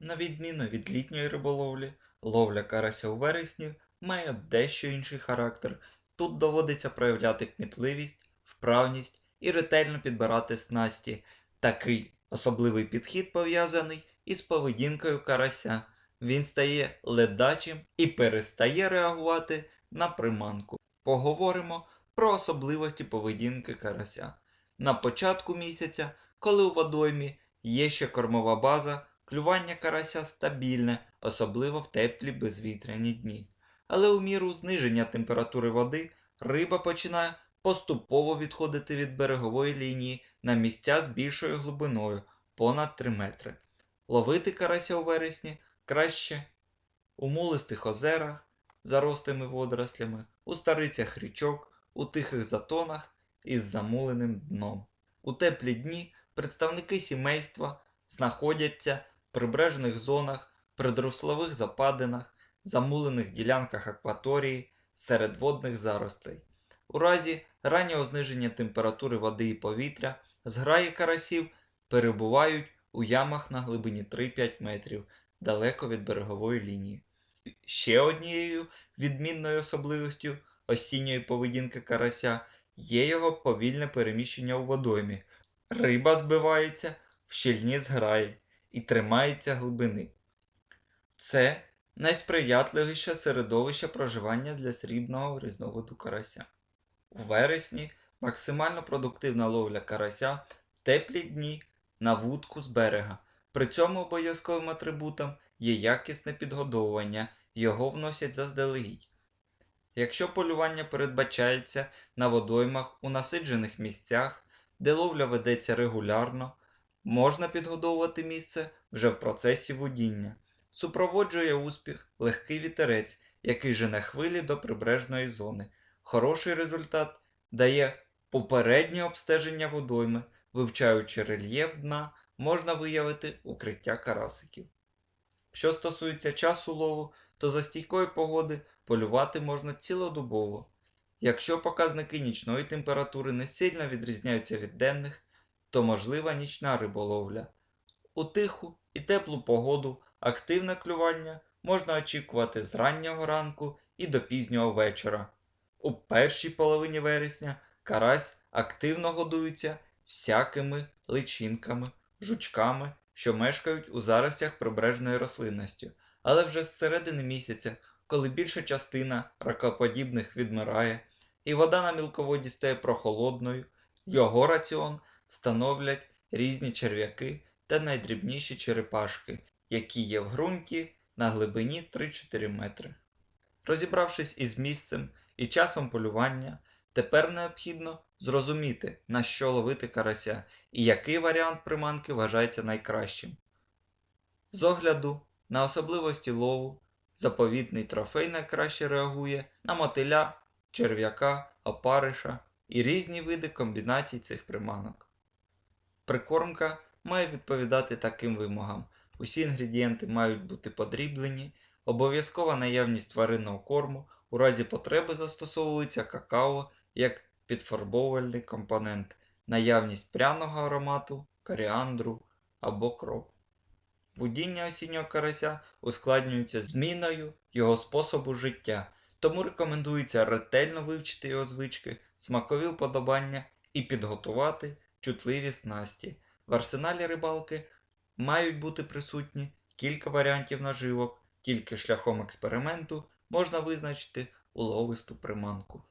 На відміну від літньої риболовлі, ловля карася у вересні має дещо інший характер. Тут доводиться проявляти кмітливість, вправність і ретельно підбирати снасті. Такий особливий підхід пов'язаний із поведінкою карася. Він стає ледачим і перестає реагувати на приманку. Поговоримо про особливості поведінки карася. На початку місяця, коли у водоймі є ще кормова база, клювання карася стабільне, особливо в теплі безвітряні дні. Але у міру зниження температури води риба починає поступово відходити від берегової лінії на місця з більшою глибиною понад 3 метри. Ловити карася у вересні краще у мулистих озерах, зарослими водорослями, у старицях річок, у тихих затонах із замуленим дном. У теплі дні представники сімейства знаходяться прибережних зонах, придрослових западинах, замулених ділянках акваторії, серед водних заростей. У разі раннього зниження температури води і повітря зграї карасів перебувають у ямах на глибині 3-5 метрів далеко від берегової лінії. Ще однією відмінною особливістю осінньої поведінки карася є його повільне переміщення у водоймі. Риба збивається в щільні зграї і тримається глибини. Це найсприятливіше середовище проживання для срібного різновиду карася. У вересні максимально продуктивна ловля карася в теплі дні на вудку з берега. При цьому обов'язковим атрибутом є якісне підгодовування, його вносять заздалегідь. Якщо полювання передбачається на водоймах у насиджених місцях, де ловля ведеться регулярно, можна підгодовувати місце вже в процесі водіння. Супроводжує успіх легкий вітерець, який жене хвилі до прибережної зони. Хороший результат дає попереднє обстеження водойми, вивчаючи рельєф дна, можна виявити укриття карасиків. Що стосується часу лову, то за стійкої погоди полювати можна цілодобово. Якщо показники нічної температури не сильно відрізняються від денних, то можлива нічна риболовля. У тиху і теплу погоду активне клювання можна очікувати з раннього ранку і до пізнього вечора. У першій половині вересня карась активно годується всякими личинками, жучками, що мешкають у заростях прибережної рослинності, але вже з середини місяця, коли більша частина ракоподібних відмирає, і вода на мілководі стає прохолодною, його раціон становлять різні черв'яки та найдрібніші черепашки, які є в ґрунті на глибині 3-4 метри. Розібравшись із місцем і часом полювання, тепер необхідно зрозуміти, на що ловити карася і який варіант приманки вважається найкращим. З огляду на особливості лову, заповітний трофей найкраще реагує на мотиля, черв'яка, опариша і різні види комбінацій цих приманок. Прикормка має відповідати таким вимогам. Усі інгредієнти мають бути подріблені, обов'язкова наявність тваринного корму, у разі потреби застосовується какао як підфарбовувальний компонент, наявність пряного аромату, коріандру або кроп. Будіння осіннього карася ускладнюється зміною його способу життя, тому рекомендується ретельно вивчити його звички, смакові вподобання і підготувати чутливі снасті. В арсеналі рибалки мають бути присутні кілька варіантів наживок, тільки шляхом експерименту можна визначити уловисту приманку.